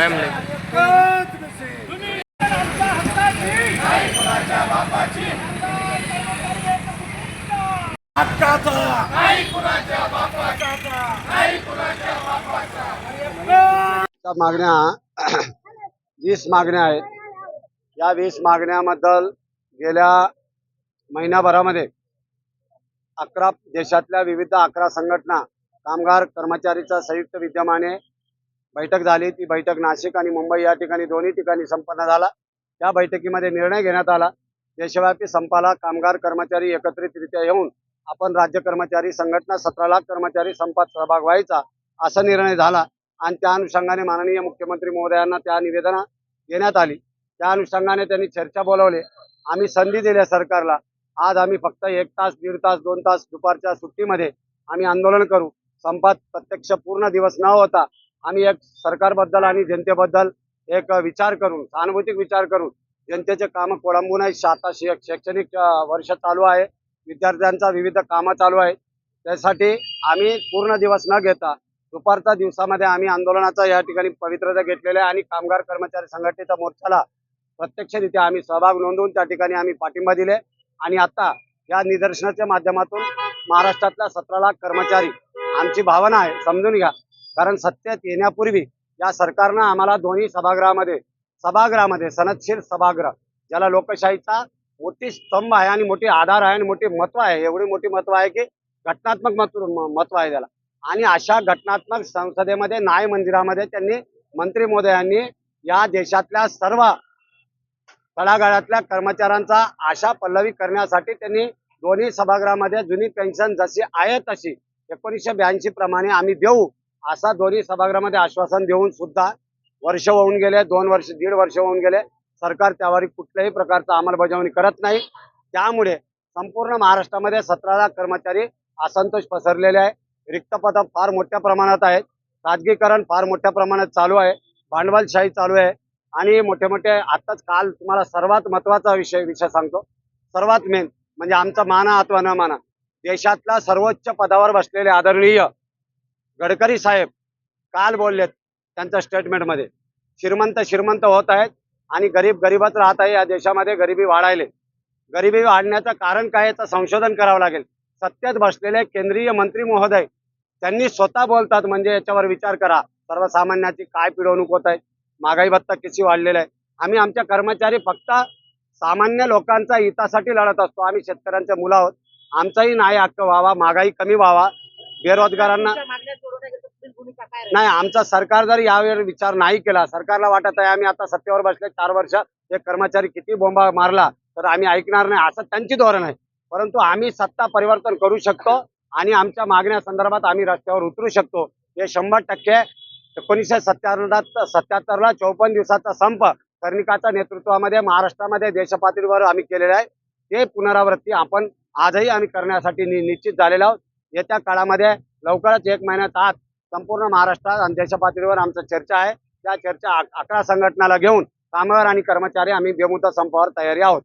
काय म्हणले मागण्या वीस मागण्या आहेत. या वीस मागण्याबद्दल गेल्या महिनाभरामध्ये अकरा देशातल्या विविध अकरा संघटना कामगार कर्मचारीचा संयुक्त विद्यमाने बैठक झाली. ती बैठक नाशिक आणि मुंबई या ठिकाणी दोन्ही ठिकाणी संपन्न झाला. त्या बैठकीमध्ये निर्णय घेण्यात आला. देशव्यापी संपाला कामगार कर्मचारी एकत्रितरित्या येऊन आपण राज्य कर्मचारी संघटना सतरा लाख कर्मचारी संपात सहभाग व्हायचा असा निर्णय झाला आणि त्या अनुषंगाने माननीय मुख्यमंत्री महोदयांना त्या निवेदना देण्यात आली. त्या अनुषंगाने त्यांनी चर्चा बोलावली. आम्ही संधी दिल्या सरकारला. आज आम्ही फक्त एक तास दीड तास दोन तास दुपारच्या सुट्टीमध्ये आम्ही आंदोलन करू. संपात प्रत्यक्ष पूर्ण दिवस न होता आम्ही एक सरकारबद्दल आणि जनतेबद्दल एक विचार करून सहानुभूतिक विचार करून जनतेचे कामं कोळंबून आहे आता शै- शैक्षणिक वर्ष चालू आहे. विद्यार्थ्यांचा विविध कामं चालू आहे त्यासाठी आम्ही पूर्ण दिवस न घेता दुपारच्या दिवसामध्ये आम्ही आंदोलनाचा या ठिकाणी पवित्रता घेतलेला आहे आणि कामगार कर्मचारी संघटनेच्या मोर्चाला प्रत्यक्षरित्या आम्ही सहभाग नोंदवून त्या ठिकाणी आम्ही पाठिंबा दिले. आणि आता या निदर्शनाच्या माध्यमातून महाराष्ट्रातल्या सतरा लाख कर्मचारी आमची भावना आहे समजून घ्या. कारण सत्तेत येण्यापूर्वी या सरकारनं आम्हाला दोन्ही सभागृहामध्ये सभागृहामध्ये सनदशील सभागृह ज्याला लोकशाहीचा मोठी स्तंभ आहे आणि मोठी आधार आहे आणि मोठी महत्त्व आहे एवढी मोठी महत्त्व आहे की घटनात्मक महत्त्व महत्त्व आहे त्याला. आणि अशा घटनात्मक संसदेमध्ये न्याय मंदिरामध्ये त्यांनी मंत्री महोदयांनी या देशातल्या सर्व तळागाळातल्या कर्मचाऱ्यांचा आशा पल्लवी करण्यासाठी त्यांनी दोन्ही सभागृहामध्ये जुनी पेन्शन जशी आहे तशी एकोणीसशे ब्याऐंशी प्रमाणे आम्ही देऊ असा दोन्ही सभागृहामध्ये आश्वासन देऊन सुद्धा वर्ष होऊन गेले दोन वर्ष दीड वर्ष होऊन गेले. सरकार त्यावर कुठल्याही प्रकारचा अंमलबजावणी करत नाही. त्यामुळे संपूर्ण महाराष्ट्रामध्ये सतरा लाख कर्मचारी असंतोष पसरलेले आहे. रिक्त पदं फार मोठ्या प्रमाणात आहेत. खाजगीकरण फार मोठ्या प्रमाणात चालू आहे. भांडवलशाही चालू आहे. आणि मोठे मोठे आत्ताच काल तुम्हाला सर्वात महत्त्वाचा विषय विषय सांगतो. सर्वात मेन म्हणजे आमचा माना अथवा न माना देशातल्या सर्वोच्च पदावर बसलेले आदरणीय गडकरी साहेब काल बोललेत त्यांच्या स्टेटमेंटमध्ये श्रीमंत श्रीमंत होत आहेत आणि गरीब गरीबच राहत आहे या देशामध्ये गरिबी वाढायले. गरिबी वाढण्याचं कारण काय याचं संशोधन करावं लागेल. सत्तेत बसलेले केंद्रीय मंत्री महोदय त्यांनी स्वतः बोलतात म्हणजे याच्यावर विचार करा. सर्वसामान्याची काय पिळवणूक होत आहे? महागाई भत्ता किती वाढलेला आहे? आम्ही आमच्या कर्मचारी फक्त सामान्य लोकांचा हितासाठी लढत असतो. आम्ही शेतकऱ्यांच्या मुलं आहोत. आमचाही नाही हक्क व्हावा महागाई कमी व्हावा. बेरोजगारांना नाही आमचा सरकार जर यावर विचार नाही केला सरकारला वाटत आहे आम्ही आता सत्तेवर बसले चार वर्ष हे कर्मचारी किती बोंबा मारला तर आम्ही ऐकणार नाही असं त्यांची धोरण आहे. परंतु आम्ही सत्ता परिवर्तन करू शकतो आणि आमच्या मागण्या संदर्भात आम्ही रस्त्यावर उतरू शकतो. हे शंभर टक्के एकोणीसशे सत्त्याहत्तर सत्याहत्तरला चौपन्न दिवसाचा संप कर्णिकाच्या नेतृत्वामध्ये महाराष्ट्रामध्ये देशपातळीवर आम्ही केलेला आहे. ते पुनरावृत्ती आपण आजही आम्ही करण्यासाठी निश्चित झालेलो आहोत. येत्या काळामध्ये लवकरच एक महिन्यात आत संपूर्ण महाराष्ट्रात आणि देशपातळीवर आमचं चर्चा आहे. त्या चर्चा अकरा संघटनाला घेऊन कामगार आणि कर्मचारी आम्ही बेमुदत संपावर तयारी आहोत.